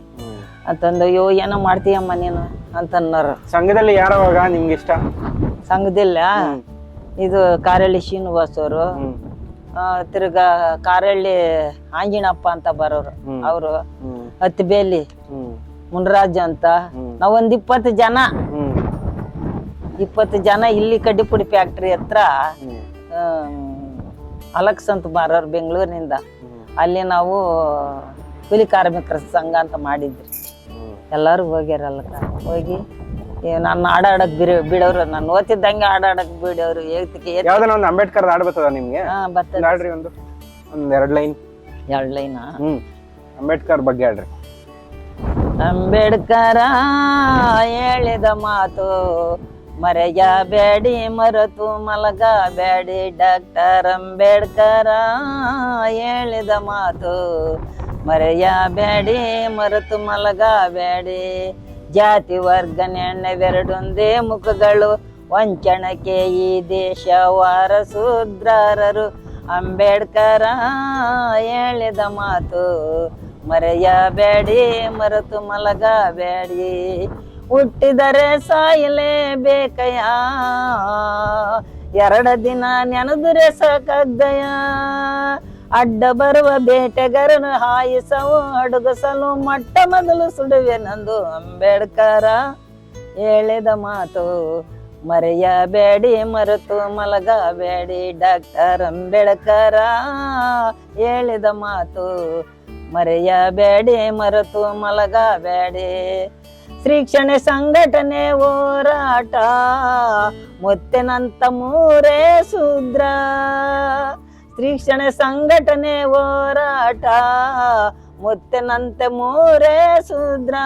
Speaker 1: ಅಂತಂದು ಅಯ್ಯೋ ಏನೋ ಮಾಡ್ತೀಯಮ್ಮ ನೀನು? ಅಂತ ಅನ್ನೋರು
Speaker 3: ಸಂಘದಲ್ಲಿ ಯಾರವಾಗ ನಿಮ್ಗೆ ಇಷ್ಟ?
Speaker 1: ಸಂಘದಿಲ್ಲ. ಇದು ಕಾರಳ್ಳಿ ಶ್ರೀನಿವಾಸ್ ಅವರು ತಿರ್ಗಾ ಕಾರಳ್ಳಿ ಆಂಜಿನಪ್ಪ ಅಂತ ಬರೋರು. ಅವರು ಹತ್ತಿಬೇಲಿ ಮುನ್ರಾಜ್ ಅಂತ. ನಾವೊಂದು ಇಪ್ಪತ್ತು ಜನ. ಇಪ್ಪತ್ತು ಜನ ಇಲ್ಲಿ ಕಡ್ಡಿಪುಡಿ ಫ್ಯಾಕ್ಟ್ರಿ ಹತ್ರ
Speaker 3: ಆ
Speaker 1: ಅಲಕ್ಸ್ ಅಂತ ಬರೋರು ಬೆಂಗಳೂರಿನಿಂದ. ಅಲ್ಲಿ ನಾವು ಕೂಲಿ ಕಾರ್ಮಿಕರ ಸಂಘ ಅಂತ ಮಾಡಿದ್ರಿ. ಎಲ್ಲರೂ ಹೋಗ್ಯಾರ ಅಲ್ಲಕ್ಕ ಹೋಗಿ ನಾನು ಆಡಾಡಕ್ ಬಿಡ ಬಿಡೋರು ನಾನು ಓದ್ತಿದ್ದಂಗೆ ಆಡಾಡಕ್ ಬಿಡೋರು
Speaker 3: ಯಾವ್ದಾನ ಒಂದು ಅಂಬೇಡ್ಕರ್ ಹಾಡ್ ಬರ್ತದ ನಿಮ್ಗೆ?
Speaker 1: ಹಾ ಬರ್ತದೆ.
Speaker 3: ಒಂದು ಒಂದು. ಒಂದ್ ಎರಡ್ ಲೈನ್.
Speaker 1: ಎರಡು ಲೈನಾ?
Speaker 3: ಹ್ಮ್. ಅಂಬೇಡ್ಕರ್ ಬಗ್ಗೆ ಆಡ್ರಿ
Speaker 1: ಅಂಬೇಡ್ಕರ ಹೇಳಿದ ಮಾತು ಮರೆಯಬೇಡಿ ಮರೆತು ಮಲಗಬೇಡಿ. ಡಾಕ್ಟರ್ ಅಂಬೇಡ್ಕರ ಹೇಳಿದ ಮಾತು ಮರೆಯಬೇಡಿ ಮರೆತು ಮಲಗಬೇಡಿ. ಜಾತಿ ವರ್ಗ ನೆಣ್ಣವೆರಡೊಂದೇ ಮುಖಗಳು. ವಂಚನಕ್ಕೆ ಈ ದೇಶ ವಾರಸೂದ್ರಾರರು. ಅಂಬೇಡ್ಕರ ಹೇಳಿದ ಮಾತು, ಮರೆಯಬೇಡಿ, ಮರೆತು ಮಲಗಬೇಡಿ. ಹುಟ್ಟಿದರೆ ಸಾಯಲೇಬೇಕಯ್ಯ. ಎರಡು ದಿನ ನೆನೆದರೆ ಸಾಕಾಗ್ದಯ ಅಡ್ಡ ಬರುವ ಬೇಟೆಗರನು ಹಾಯಿಸವು, ಅಡುಗಸಲು ಮೊಟ್ಟ ಮೊದಲು ಸುಡುವೆ ನಂದು ಅಂಬೇಡ್ಕರ. ಹೇಳಿದ ಮಾತು ಮರೆಯಬೇಡಿ, ಮರೆತು ಮಲಗಬೇಡಿ, ಡಾಕ್ಟರ್ ಅಂಬೇಡ್ಕರ. ಹೇಳಿದ ಮಾತು ಮರೆಯಬೇಡಿ, ಮರೆತು ಮಲಗಬೇಡಿ. ಶ್ರೀಕ್ಷಣೆ ಸಂಘಟನೆ ಹೋರಾಟ, ಮುತ್ತಿನಂತ ಮೂರೇ ಶೂದ್ರ. ಶ್ರೀಕ್ಷಣೆ ಸಂಘಟನೆ ಹೋರಾಟ, ಮುತ್ತಿನಂತೆ ಮೂರೇ ಶೂದ್ರ.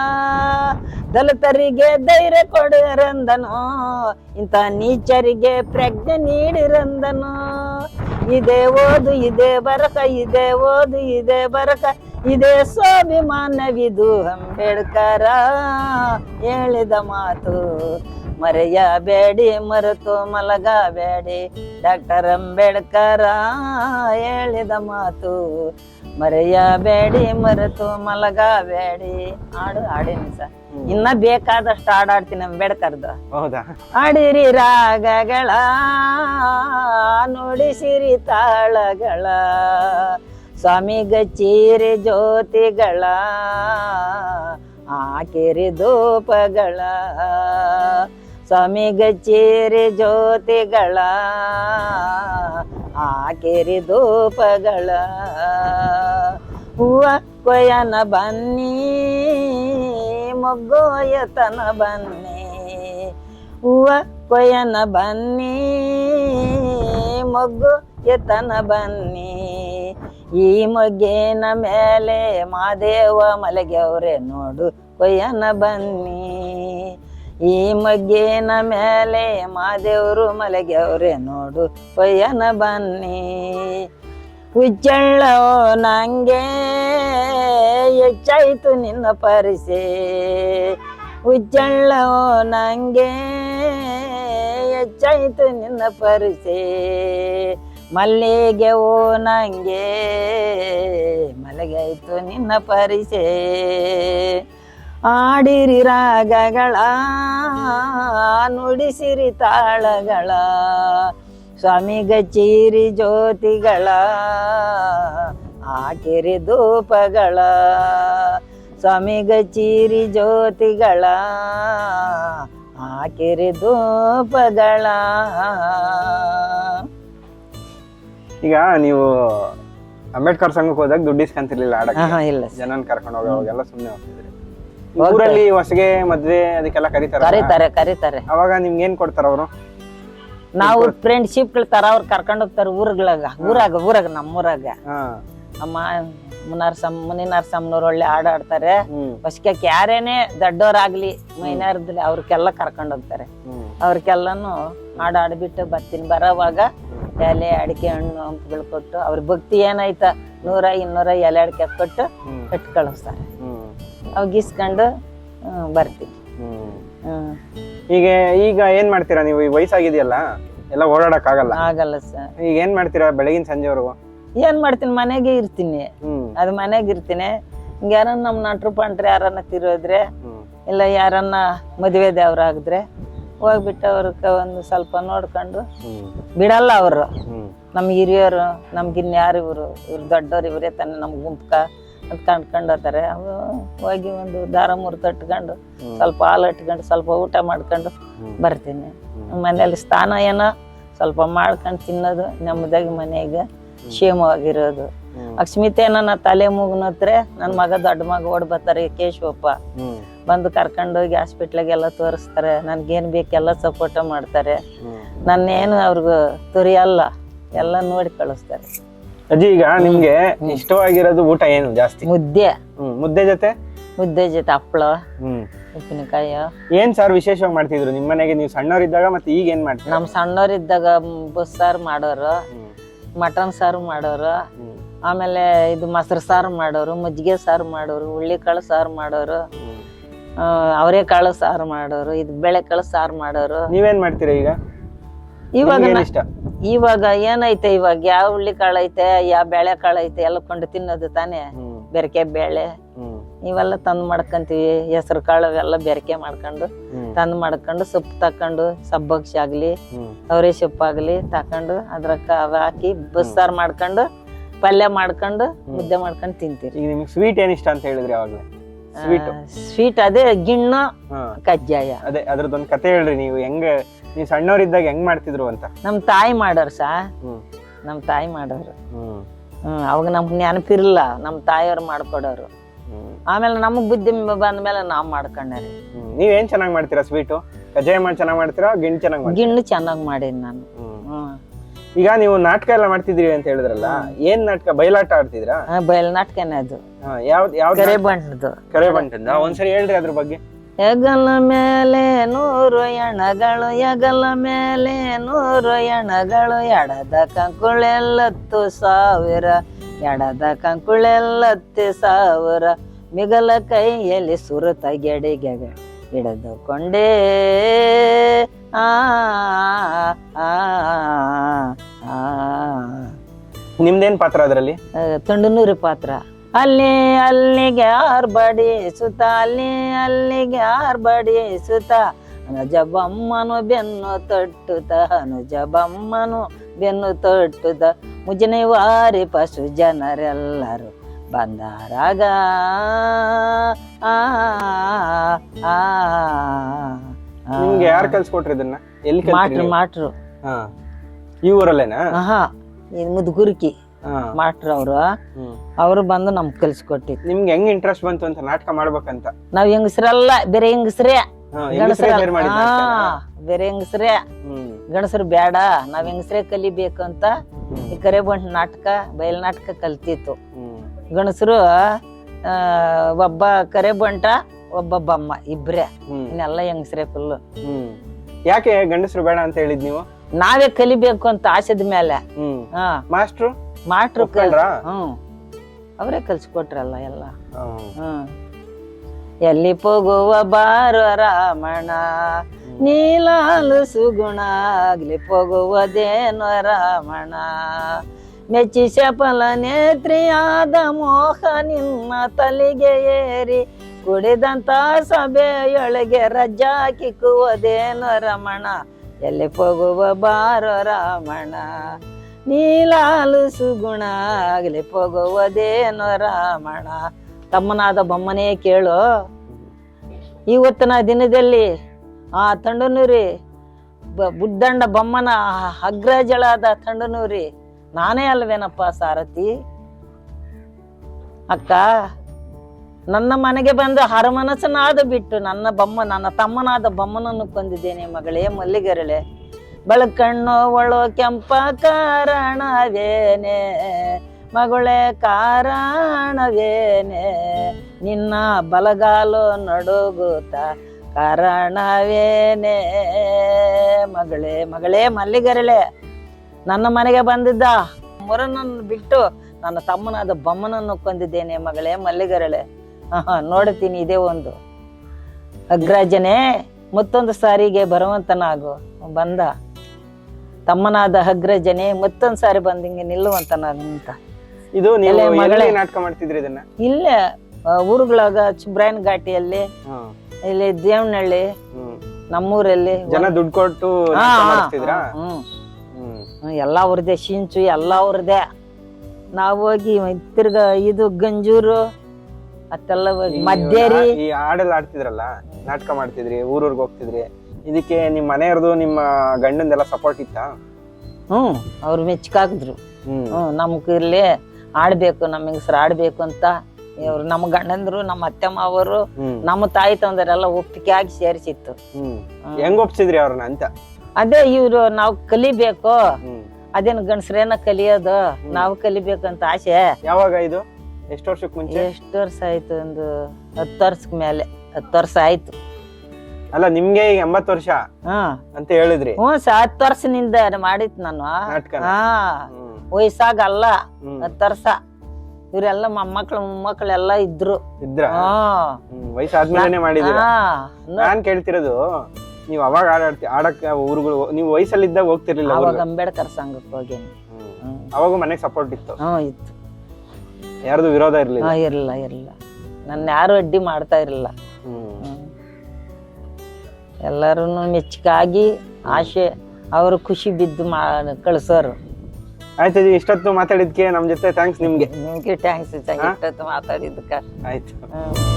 Speaker 1: ದಲಿತರಿಗೆ ಧೈರ್ಯ ಕೊಡಿರಂದನು ಇಂಥ ನೀಚರಿಗೆ ಪ್ರಜ್ಞೆ ನೀಡಿರಂದನು ಇದೇ ಓದು, ಇದೇ ಬರಕ, ಇದೇ ಓದು, ಇದೇ ಬರಕ, ಇದೇ ಸ್ವಾಭಿಮಾನವಿದು ಅಂಬೇಡ್ಕರ ಹೇಳಿದ ಮಾತು. ಮರೆಯಬೇಡಿ ಮರೆತು ಮಲಗಬೇಡಿ ಡಾಕ್ಟರ್ ಅಂಬೇಡ್ಕರ ಹೇಳಿದ ಮಾತು ಮರೆಯಬೇಡಿ ಮರೆತು ಮಲಗಬೇಡಿ ಹಾಡು ಹಾಡೇನಿ ಸರ್ ಇನ್ನ ಬೇಕಾದಷ್ಟು ಹಾಡಾಡ್ತೀನಿ ಅಂಬೇಡ್ಕರ್ದು.
Speaker 3: ಹೌದಾ?
Speaker 1: ಆಡಿರಿ ರಾಗಗಳ ನುಡಿಸಿರಿ ತಾಳಗಳ. ಸ್ವಾಮಿ ಗಚ್ಚೀರಿ ಜ್ಯೋತಿಗಳ ಆಕಿರಿ ಧೂಪಗಳ. ಸ್ವಾಮಿ ಗಚ್ಚೀರಿ ಜ್ಯೋತಿಗಳ ಆಕೆರಿ ಧೂಪಗಳ. ಹೂವ ಕೊಯ್ಯನ ಬನ್ನಿ, ಮೊಗ್ಗೋಯತನ ಬನ್ನಿ. ಹೂವ ಕೊಯ್ಯನ ಬನ್ನಿ ಮೊಗ್ಗು ಎತನ ಬನ್ನಿ. ಈ ಮೊಗ್ಗಿನ ಮೇಲೆ ಮಾದೇವ ಮಲಗ್ಯವ್ರೆ, ನೋಡು ಕೊಯ್ಯನ ಬನ್ನಿ. ಈ ಮಗ್ಗಿನ ಮೇಲೆ ಮಾದೇವರು ಮಲಗ್ಯವ್ರೆ ನೋಡು ಪಯ್ಯನ ಬನ್ನಿ. ಉಜ್ಜಳ್ಳೋ ನಂಗೆ, ಹೆಚ್ಚಾಯ್ತು ನಿನ್ನ ಪರಿಸೆ. ಉಜ್ಜಳ್ಳೋ ನಂಗೆ, ಹೆಚ್ಚಾಯ್ತು ನಿನ್ನ ಪರಿಸೆ. ಮಲ್ಲಿಗೆ ಓ ನಂಗೆ ಮಲಗಾಯ್ತು ನಿನ್ನ ಪರಿಸೆ. ಆಡಿರಿ ರಾಗಗಳ ನುಡಿಸಿರಿ ತಾಳಗಳ ಸ್ವಾಮಿ ಗಚ್ಚಿರಿ ಜ್ಯೋತಿಗಳ ಹಾಕಿರಿ ಧೂಪಗಳ ಸ್ವಾಮಿ ಗಚ್ಚಿರಿ ಜ್ಯೋತಿಗಳ ಹಾಕಿರಿ ಧೂಪಗಳ.
Speaker 3: ಈಗ ನೀವು ಅಂಬೇಡ್ಕರ್ ಸಂಘಕ್ಕೆ ಹೋದಾಗ ದುಡ್ಡು ಇಸ್ಕೊಂತಿರ್ಲಿಲ್ಲ ಆಡಕ್ಕೆ.
Speaker 1: ಹಾ ಇಲ್ಲ
Speaker 3: ಜನನ ಕರ್ಕೊಂಡು ಹೋಗೋವಾಗೆಲ್ಲ ಸುಮ್ಮನೆ ಹೋಗ್ತಿದ್ರಿ. ಊರಲ್ಲಿ ಹೊಸಗೆ ಮದ್ವೆ ಅದಕ್ಕೆಲ್ಲ ಕರೀತಾರೆ
Speaker 1: ಕರೀತಾರೆ ಕರೀತಾರೆ.
Speaker 3: ಅವಾಗ ನಿಮ್ಗೆ ಏನ್ ಕೊಡ್ತಾರ ಅವರು?
Speaker 1: ನಾವು ಫ್ರೆಂಡ್ಶಿಪ್ ತರ ಅವ್ರು ಕರ್ಕೊಂಡ್ ಹೋಗ್ತಾರೆ ಊರ್ಗಳಾಗ ಊರಾಗ ಊರಾಗ ನಮ್ಮೂರಾಗ. ಅಮ್ಮ ಮುನ್ನಾರ್ಸಮ್ ಮುನಿನಾರ್ಸಮ್ನವ್ರು ಒಳ್ಳೆ
Speaker 3: ಆಡಾಡ್ತಾರೆ
Speaker 1: ಹೊಸ್ಕಕ್ಕೆ ಯಾರೇನೆ ದೊಡ್ಡವರಾಗ್ಲಿ ಮೈನಾರ್ದಲ್ಲಿ ಅವ್ರಿಗೆಲ್ಲ ಕರ್ಕೊಂಡ್ ಹೋಗ್ತಾರೆ. ಅವ್ರಿಗೆಲ್ಲಾನು ಹಾಡ್ ಆಡ್ಬಿಟ್ಟು ಬರ್ತೀನಿ. ಬರೋವಾಗ ಎಲೆ ಅಡಿಕೆ ಹಣ್ಣು ಹಂಪುಗಳು ಕೊಟ್ಟು ಅವ್ರ ಭಕ್ತಿ ಏನಾಯ್ತ ನೂರ ಇನ್ನೂರ ಎಲೆ ಅಡಿಕೆ ಕೊಟ್ಟು ಕಟ್ ಕಳಿಸ್ತಾರೆ.
Speaker 3: ಹ್ಮ್
Speaker 1: ಅವ್ ಗೀಸ್ಕೊಂಡು ಹ್ಮ್, ಬರ್ತೀವಿ
Speaker 3: ಹ್ಮ್. ಈಗ ಈಗ ಏನ್ ಮಾಡ್ತೀರಾ ನೀವು? ಈಗ ವಯಸ್ಸಾಗಿದೆಯಲ್ಲ ಎಲ್ಲ ಓಡಾಡಕ್ ಆಗಲ್ಲ
Speaker 1: ಆಗಲ್ಲ ಸರ್
Speaker 3: ಈಗ ಏನ್ ಮಾಡ್ತೀರಾ ಬೆಳಗಿನ ಸಂಜೆವರೆಗೂ?
Speaker 1: ಏನ್ ಮಾಡ್ತೀನಿ ಮನೆಗೆ ಇರ್ತೀನಿ. ಅದು ಮನೆಗೆ ಇರ್ತೀನಿ. ಹಿಂಗ ಯಾರನ್ನ ನಮ್ಮ ನಟರು ಪಂಟ್ರೆ ಯಾರನ್ನ ತಿರೋದ್ರೆ ಇಲ್ಲ ಯಾರನ್ನ ಮದುವೆ ದೇವ್ರಾಗಿದ್ರೆ ಹೋಗ್ಬಿಟ್ಟು ಅವ್ರಕ್ಕ ಒಂದು ಸ್ವಲ್ಪ ನೋಡ್ಕೊಂಡು ಬಿಡಲ್ಲ ಅವರು.
Speaker 3: ನಮ್ಗೆ
Speaker 1: ನಮ್ ಹಿರಿಯರು ನಮ್ಗಿನ್ ಯಾರು ಇವರು ಇವ್ರು ದೊಡ್ಡವ್ರು ಇವರೇ ತಾನೆ ನಮ್ ಗುಂಪ್ಕ. ಅಂತ ಕಂಡ್ಕೊಂಡು ಹೋಗ್ತಾರೆ ಅವು ಹೋಗಿ ಒಂದು ದಾರ ಮುರು ತಟ್ಕೊಂಡು ಸ್ವಲ್ಪ ಹಾಲು ಇಟ್ಕೊಂಡು ಸ್ವಲ್ಪ ಊಟ ಮಾಡ್ಕೊಂಡು ಬರ್ತೀನಿ. ಮನೇಲಿ ಸ್ಥಾನ ಏನೋ ಸ್ವಲ್ಪ ಮಾಡ್ಕೊಂಡು ತಿನ್ನೋದು ನೆಮ್ಮದಾಗಿ ಮನೆಗೆ ಕ್ಷೇಮವಾಗಿರೋದು.
Speaker 3: ಅಕ್ಷ್ಮಿತೇನ
Speaker 1: ನಾ ನನ್ನ ತಲೆ ಮುಗ್ನತ್ರೆ ನನ್ನ ಮಗ ದೊಡ್ಡ ಮಗ ಓಡ್ ಬರ್ತಾರೆ ಕೇಶವಪ್ಪ. ಬಂದು ಕರ್ಕೊಂಡು ಹೋಗಿ ಹಾಸ್ಪಿಟ್ಲಾಗೆಲ್ಲ ತೋರಿಸ್ತಾರೆ ನನ್ಗೇನ್ ಬೇಕೆಲ್ಲ ಸಪೋರ್ಟ್ ಮಾಡ್ತಾರೆ. ನನ್ನೇನು ಅವ್ರಿಗೂ ತುರಿಯಲ್ಲ ಎಲ್ಲ ನೋಡಿ ಕಳಿಸ್ತಾರೆ.
Speaker 3: ಅಜ್ಜಿ ಈಗ ನಿಮ್ಗೆ ಇಷ್ಟವಾಗಿರೋದು ಊಟ ಏನು ಜಾಸ್ತಿ?
Speaker 1: ಮುದ್ದೆ.
Speaker 3: ಹ್ಮ್ ಮುದ್ದೆ ಜೊತೆ?
Speaker 1: ಮುದ್ದೆ ಜೊತೆ ಹಪ್ಪಳ
Speaker 3: ಹ್ಮ್.
Speaker 1: ಉಪ್ಪಿನಕಾಯಿ.
Speaker 3: ಏನ್ ಸರ್ ವಿಶೇಷವಾಗಿ ಮಾಡ್ತಿದ್ರು? ನಿಮ್ ಮನೆಗೆ ನೀವು ಸಣ್ಣವರಿದ್ದಾಗ ಮತ್ತೆ ಈಗ ಏನ್ ಮಾಡ್ತೀರಾ?
Speaker 1: ನಮ್ಮ ಸಣ್ಣವರಿದ್ದಾಗ ಬಸ್ ಸಾರು ಮಾಡೋರು ಮಟನ್ ಸಾರು ಮಾಡೋರು ಆಮೇಲೆ ಇದು ಮೊಸರು ಸಾರು ಮಾಡೋರು ಮಜ್ಜಿಗೆ ಸಾರು ಮಾಡೋರು ಹುಳ್ಳಿಕಾಳು ಸಾರು ಮಾಡೋರು ಅವರೆಕಾಳು ಸಾರು ಮಾಡೋರು ಇದು ಬೆಳೆಕಾಳು ಸಾರು ಮಾಡೋರು.
Speaker 3: ನೀವೇನ್ ಮಾಡ್ತೀರಾ ಈಗ?
Speaker 1: ಇವಾಗ
Speaker 3: ನಿಮ್ಗೇನ್ ಇಷ್ಟ?
Speaker 1: ಇವಾಗ ಏನೈತೆ ಇವಾಗ? ಯಾವ ಹುಳ್ಳಿ ಕಾಳು ಐತೆ ಯಾವ ಬೇಳೆ ಕಾಳು ಐತೆ ಎಲ್ಲ ಕೊಂಡು ತಿನ್ನೋದು ತಾನೇ?
Speaker 3: ಹ್ಮ್.
Speaker 1: ಬೆರಕೆ ಬೇಳೆ.
Speaker 3: ಹ್ಮ್.
Speaker 1: ಇವೆಲ್ಲ ತಂದು ಮಾಡ್ಕೊಂತೀವಿ. ಹೆಸರು ಕಾಳು ಅವೆಲ್ಲ ಬೆರಕೆ ಮಾಡ್ಕೊಂಡು
Speaker 3: ಹ್ಮ್.
Speaker 1: ತಂದು ಮಾಡ್ಕೊಂಡು ಸೊಪ್ಪು ತಕೊಂಡು ಸಬ್ಬಗ್ಸಿ ಆಗ್ಲಿ
Speaker 3: ಹ್ಮ್.
Speaker 1: ಅವರೇ ಸೊಪ್ಪು ಆಗ್ಲಿ ತಕೊಂಡು ಅದ್ರಕ್ಕ ಅವ ಹಾಕಿ ಬಸ್ಸಾರು ಮಾಡ್ಕೊಂಡು ಪಲ್ಯ ಮಾಡ್ಕೊಂಡು ಮುದ್ದೆ ಮಾಡ್ಕೊಂಡು ತಿಂತೀರಿ.
Speaker 3: ಈಗ ನಿಮ್ಗೆ ಸ್ವೀಟ್ ಏನಿಷ್ಟ ಇಷ್ಟ ಅಂತ ಹೇಳಿದ್ರಿ ಅವಾಗ್ಲೇ ಸ್ವೀಟ್
Speaker 1: ಸ್ವೀಟ್ ಅದೇ ಗಿಣ್ಣ
Speaker 3: ಹಾ.
Speaker 1: ಕಜ್ಜಾಯ.
Speaker 3: ಅದೇ ಅದ್ರದ್ದೊಂದ್ ಕತೆ ಹೇಳ್ರಿ ನೀವು. ಹೆಂಗ ನೀವು ಸಣ್ಣವರಿದ್ದಾಗ ಹೆಂಗ್ ಮಾಡ್ತಿದ್ರು ಅಂತ?
Speaker 1: ನಮ್ ತಾಯಿ ಮಾಡೋರ್ ಸಾ.
Speaker 3: ಹ್ಮ್.
Speaker 1: ನಮ್ ತಾಯಿ ಮಾಡೋರು.
Speaker 3: ಹ್ಮ್.
Speaker 1: ಹ್ಮ್ ಅವಾಗ ನಮ್ಗೆ ನೆನಪಿರಲ್ಲ ನಮ್ ತಾಯಿಯವ್ರು ಮಾಡ್ಕೊಡೋರು.
Speaker 3: ಹ್ಮ್.
Speaker 1: ಆಮೇಲೆ ನಮಗ್ ಬುದ್ಧಿ ಬಂದ್ಮೇಲೆ ನಾವ್ ಮಾಡ್ಕೊಂಡ್ರಿ
Speaker 3: ಹ್ಮ್. ನೀವೇನ್ ಚೆನ್ನಾಗ್ ಮಾಡ್ತೀರಾ ಸ್ವೀಟು? ಕಜ್ಜಾಯ ಮಾಡಿ ಚೆನ್ನಾಗ್ ಮಾಡ್ತೀರಾ ಗಿಣ್ ಚೆನ್ನಾಗ್ ಮಾಡ್ತೀರಾ?
Speaker 1: ಗಿಣ್ಣು ಚೆನ್ನಾಗ್ ಮಾಡೀನಿ ನಾನು.
Speaker 3: ಹ್ಮ್.
Speaker 1: ಹ್ಮ್.
Speaker 3: ಈಗ ನೀವು ನಾಟಕ ಎಲ್ಲ ಮಾಡ್ತಿದ್ರಿ ಅಂತ ಹೇಳಿದ್ರಲ್ಲ ಏನ್ ನಾಟಕ? ಬಯಲಾಟ ಆಡ್ತಿದ್ರಾ
Speaker 1: ಆ, ಬಯಲ್ ನಾಟಕನೇ ಅದು.
Speaker 3: ಹಾ, ಯಾವ್ದ್ ಯಾವ್ದ್
Speaker 1: ಕರೆ
Speaker 3: ನಾಟಕ?
Speaker 1: ಬಣ್ಣದ್ದು
Speaker 3: ಕರೆ ಬಂಟದ್ದು ಒಂದ್ಸರಿ ಹೇಳ್ರಿ ಅದ್ರ ಬಗ್ಗೆ.
Speaker 1: ಹೆಗಲ ಮೇಲೆ ನೂರು ಎಣಗಳು ಹೆಗಲ ಮೇಲೆ ನೂರು ಎಣಗಳು ಎಡದ ಕಂಕುಳೆಲ್ಲತ್ತು ಸಾವಿರ ಎಡದ ಕಂಕುಳೆಲ್ಲತ್ತು ಸಾವಿರ ಮಿಗಲ ಕೈಯಲ್ಲಿ ಸುರತ ಗೆಡಿಗೆ ಹಿಡಿದುಕೊಂಡೇ ಆ ಆ, ಆ,
Speaker 3: ನಿಮ್ದೇನ್ ಪಾತ್ರ ಅದರಲ್ಲಿ?
Speaker 1: ತಂಡನೂರಿ ಪಾತ್ರ. ಅಲ್ಲಿ ಅಲ್ಲಿಗೆ ಆರ್ಬಡಿ ಸುತ ಅಲ್ಲಿ ಅಲ್ಲಿಗೆ ಆರ್ಬಡಿ ಸುತ ಅನುಜಬಮ್ಮನು ಬೆನ್ನು ತೊಟ್ಟುತ ಅನುಜಬಮ್ಮನು ಬೆನ್ನು ತೊಟ್ಟುತ ಮುಜನೆ ವಾರಿ ಪಶು ಜನರೆಲ್ಲರೂ ಬಂದಾರಾಗ.
Speaker 3: ನಿಮ್ಗೆ ಯಾರು ಕಲ್ಸ್ಕೊಟ್ರಿ ಇದನ್ನ? ಎಲ್ಲಿ
Speaker 1: ಮಾಟ್ರು
Speaker 3: ಕಲ್ತ್ರಿ
Speaker 1: ಮಾಟ್ರು.
Speaker 3: ಹಾ. ಈ ಊರಲ್ಲೇನಾ?
Speaker 1: ಹಾ ಇದು ಮುದುಗುರ್ಕಿ.
Speaker 3: ಹಾ.
Speaker 1: ಮಾಟ್ರು ಅವರು.
Speaker 3: ಹ್ಮ್.
Speaker 1: ಅವರು ಬಂದು ನಮ್ಗೆ ಕಲಿಸ್ಕೊಟ್ಟಿದ್ದು
Speaker 3: ನಿಮ್ಗೆ ಹೆಂಗ್ ಇಂಟ್ರೆಸ್ಟ್ ಬಂತು ಅಂತ ನಾಟಕ ಮಾಡ್ಬೇಕಂತ?
Speaker 1: ನಾವ್ ಹೆಂಗಸ್ರಲ್ಲ ಬೇರೆ ಹೆಂಗಸ್ರೇ.
Speaker 3: ಹಾ
Speaker 1: ಬೇರೆ ಹೆಂಗಸ್ರೇ. ಗಣಸರು ಬೇಡ ನಾವ್ ಹೆಂಗಸ್ರೇ ಕಲಿಬೇಕು ಅಂತ ಈ ಕರೆ ಬಂಟ್ ನಾಟಕ ಬಯಲ್ ನಾಟಕ ಕಲ್ತಿತ್ತು. ಗಣಸರು ಒಬ್ಬ ಕರೆ ಬಂಟ ಒಬ್ಬ ಬಮ್ಮ ಇಬ್ರೇ. ಇನ್ನೆಲ್ಲ ಹೆಂಗಸ್ರೇ ಫುಲ್
Speaker 3: ಹ್ಮ್. ಯಾಕೆ ಗಂಡಸರು ಬೇಡ ಅಂತ ಹೇಳಿದ್ ನೀವು?
Speaker 1: ನಾವೇ ಕಲಿಬೇಕು ಅಂತ ಆಸೆದ ಮೇಲೆ
Speaker 3: ಮಾಸ್ಟ್ರು? ಮಾಸ್ಟ್ರು?
Speaker 1: ಹ್ಮ್. ಅವರೇ ಕಲ್ಸ್ಕೊಟ್ರಲ್ಲ ಎಲ್ಲ. ಎಲ್ಲಿ ಹೋಗುವ ಬಾರೋ ರಾಮಣ ನೀಲಾಲು ಸುಗುಣ ಆಗ್ಲಿ ಪೋಗುವುದೇನು ರಾಮಣ. ಮೆಚ್ಚಿ ಶಪಲ ನೇತ್ರಿಯಾದ ಮೋಹ ನಿನ್ನ ತಲೆಗೆ ಏರಿ ಕುಡಿದಂತ ಸಭೆಯೊಳಗೆ ರಜಾ ಕಿಕ್ಕುವುದೇನು ರಮಣ. ಎಲ್ಲಿ ಹೋಗುವ ಬಾರೋ ರಾಮಣ್ಣ ನೀಲಾಲು ಸುಗುಣ ಆಗಲಿ ಪೋಗುವುದೇನು ರಾಮಣ? ತಮ್ಮನಾದ ಬೊಮ್ಮನೇ ಕೇಳು. ಇವತ್ತಿನ ದಿನದಲ್ಲಿ ಆ ತಂಡನೂರಿ ಬ- ಬುಡ್ದಂಡ ಬೊಮ್ಮನ ಅಗ್ರಜಳಾದ ತಂಡನೂರಿ ನಾನೇ ಅಲ್ವೇನಪ್ಪ ಸಾರಥಿ? ಅಕ್ಕ, ನನ್ನ ಮನೆಗೆ ಬಂದು ಹರಮನಸನಾದ ಬಿಟ್ಟು ನನ್ನ ಬೊಮ್ಮ, ನನ್ನ ತಮ್ಮನಾದ ಬೊಮ್ಮನನ್ನು ಕೊಂದಿದ್ದೇನೆ ಮಗಳೇ, ಮಲ್ಲಿಗೆರಳೆ. ಬೆಳಕಣ್ಣು ಒಳು ಕೆಂಪ ಕಾರಣವೇನೆ, ಮಗಳೇ ಕಾರಣವೇನೆ, ನಿನ್ನ ಬಲಗಾಲು ನಡುಗುತ್ತ ಕಾರಣವೇನೆ. ಮಗಳೇ ಮಗಳೇ, ಮಲ್ಲಿಗರಳೆ, ನನ್ನ ಮನೆಗೆ ಬಂದಿದ್ದ ಮುರನನ್ನು ಬಿಟ್ಟು ನನ್ನ ತಮ್ಮನಾದ ಬೊಮ್ಮನನ್ನು ಕೊಂದಿದ್ದೇನೆ ಮಗಳೇ, ಮಲ್ಲಿಗರಳೆ. ನೋಡ್ತೀನಿ ಇದೇ ಒಂದು. ಅಗ್ರಾಜನೇ, ಮತ್ತೊಂದು ಸಾರಿಗೆ ಬರುವಂತನಾಗು. ಬಂದ. ತಮ್ಮನಾದ ಹಗ್ರಜನೇ ಮತ್ತೊಂದ್ ಸಾರಿ ಬಂದಿಂಗೆ ಹಿಂಗೆ ಅಂತ.
Speaker 3: ಇದು ನೀವು
Speaker 1: ಎಲೆ ಮಗಳೇ.
Speaker 3: ಎಲ್ಲಿ ನಾಟಕ ಮಾಡ್ತಿದ್ರಿ ಇದನ್ನ?
Speaker 1: ಇಲ್ಲೇ ಆ, ಊರುಗಳಾಗ ಚುಬ್ರಾಯನ್ ಘಾಟಿಯಲ್ಲಿ
Speaker 3: ಹ್ಮ್.
Speaker 1: ಇಲ್ಲಿ ದೇವನಹಳ್ಳಿ
Speaker 3: ಹ್ಮ್.
Speaker 1: ನಮ್ಮೂರಲ್ಲಿ
Speaker 3: ಜನ ದುಡ್ಡು ಕೊಟ್ಟು
Speaker 1: ಹಾ,
Speaker 3: ನಾಟಕ
Speaker 1: ಹಾ,
Speaker 3: ಮಾಡಿಸ್ತಿದ್ರಾ?
Speaker 1: ಹ್ಮ್.
Speaker 3: ಹ್ಮ್.
Speaker 1: ಹ್ಮ್, ಎಲ್ಲ ಶಿಂಚು ಎಲ್ಲ ಅವ್ರದೇ ನಾವು ಹೋಗಿ ತಿರ್ಗ ಇದು ಗಂಜೂರು ಅತ್ತೆಲ್ಲ ಹೋಗಿ
Speaker 3: ಈ
Speaker 1: ಮದ್ದೇರಿ
Speaker 3: ನಾ- ಈ ಹಾಡೆಲ್ಲ ಆಡ್ತಿದ್ರಲ್ಲ ನಾಟಕ ಮಾಡ್ತಿದ್ರಿ ಊರೂರ್ಗ್ ಹೋಗ್ತಿದ್ರಿ. ಇದಕ್ಕೆ ನಿಮ್ಮ ಮನೆಯವ್ರದ್ದು ನಿಮ್ಮ ಗಂಡಂದೆಲ್ಲ ಸಪೋರ್ಟ್ ಇತ್ತಾ?
Speaker 1: ಹ್ಮ್ ಅವ್ರು ಮೆಚ್ಕಾಕಿದ್ರು.
Speaker 3: ಹ್ಮ್.
Speaker 1: ಹ್ಮ್ ನಮ್ಗ್ ಇಲ್ಲಿ ಆಡ್ಬೇಕು ನಮ್ಮ ಹೆಂಗಸ್ರು ಆಡ್ಬೇಕು ಅಂತ ಇವ್ರು ನಮ್ಮ ಗಂಡಂದ್ರು ನಮ್ಮ ಅತ್ತೆ ಮಾವರು
Speaker 3: ಹ್ಮ್.
Speaker 1: ನಮ್ಮ ತಾಯಿ ತಂದರೆಲ್ಲ ಒಪ್ಪಿಗೆ ಆಗಿ ಸೇರಿಸಿತ್ತು.
Speaker 3: ಹ್ಮ್.
Speaker 1: ಹ್ಮ್.
Speaker 3: ಹೆಂಗ್ ಒಪ್ಸಿದ್ರಿ ಅವ್ರನ್ನ ಅಂತ?
Speaker 1: ಅದೇ ಇವ್ರು ನಾವು ಕಲಿಬೇಕು.
Speaker 3: ಹ್ಮ್.
Speaker 1: ಅದೇನ್ ಗಂಡಸ್ರೇನ ಕಲಿಯೋದು? ನಾವು ಕಲಿಬೇಕಂತ ಆಸೆ.
Speaker 3: ಯಾವಾಗ ಇದು? ಎಷ್ಟು ವರ್ಷಕ್ಕೆ ಮುಂಚೆ?
Speaker 1: ಎಷ್ಟು ವರ್ಷ ಆಯ್ತು? ಒಂದು ಹತ್ತು ವರ್ಷಕ್ಕೆ ಮೇಲೆ ಹತ್ತು ವರ್ಷ ಆಯ್ತು.
Speaker 3: ಅಲ್ಲ ನಿಮ್ಗೆ ಈಗ ಎಂಬತ್ತು ವರ್ಷ
Speaker 1: ಹಾ.
Speaker 3: ಅಂತ ಹೇಳಿದ್ರಿ.
Speaker 1: ಹ್ಞೂ ಸ ಹತ್ತು ವರ್ಷನಿಂದ ಮಾಡಿತ್ ನಾನು.
Speaker 3: ನಾಟಕನ?
Speaker 1: ಹಾ.
Speaker 3: ಹ್ಮ್.
Speaker 1: ವಯಸ್ಸಾಗ
Speaker 3: ಹ್ಮ್.
Speaker 1: ಹತ್ತು ವರ್ಷ. ಇವರೆಲ್ಲ ಮೊಮ್ಮಕ್ಳು ಮೊಮ್ಮಕ್ಳೆಲ್ಲ ಇದ್ರು.
Speaker 3: ಇದ್ರ?
Speaker 1: ಹಾ.
Speaker 3: ಹ್ಮ್ ವಯಸ್ಸಾದ್ಮೇಲೆ ಮಾಡಿದೀರ
Speaker 1: ಹಾ.
Speaker 3: ನಾನ್ ಕೇಳ್ತಿರೋದು ನೀವ್ ಅವಾಗ ಆಡಾಡ್ತಿ ಆಡಕ್ ಊರುಗಳು ನೀವು ವಯಸ್ಸಲ್ಲಿದ್ದಾಗ ಹೋಗ್ತಿರ್ಲಿಲ್ಲ
Speaker 1: ಅವಾಗ
Speaker 3: ಊರ್ಗೆ?
Speaker 1: ಅಂಬೇಡ್ಕರ್ ಸಂಘಕ್ಕೆ ಹೋಗೇನಿ.
Speaker 3: ಹ್ಮ್.
Speaker 1: ಹ್ಮ್.
Speaker 3: ಅವಾಗ ಮನೆಗ್ ಸಪೋರ್ಟ್ ಇತ್ತು?
Speaker 1: ಹ್ಞೂ ಇತ್ತು.
Speaker 3: ಯಾರ್ದು ವಿರೋಧ ಇರ್ಲಿಲ್ಲ?
Speaker 1: ಹಾ ಇರಲಿಲ್ಲ ಇರಲಿಲ್ಲ. ನನ್ನ ಯಾರು ಅಡ್ಡಿ ಮಾಡ್ತಾ ಇರಲಿಲ್ಲ.
Speaker 3: ಹ್ಮ್.
Speaker 1: ಎಲ್ಲರೂ ಮೆಚ್ಚುಗಾಗಿ ಆಶೆ ಅವರು ಖುಷಿ ಬಿದ್ದು ಮಾ ಕಳ್ಸೋರು.
Speaker 3: ಆಯ್ತು ಇದು ಇಷ್ಟೊತ್ತು ಮಾತಾಡಿದ್ಕೆ ನಮ್ಮ ಜೊತೆ ಥ್ಯಾಂಕ್ಸ್ ನಿಮಗೆ.
Speaker 1: ನಿಮಗೆ ಥ್ಯಾಂಕ್ಸ್ ಇಷ್ಟೊತ್ತು ಮಾತಾಡಿದ್ದಕ್ಕೆ.
Speaker 3: ಆಯ್ತು.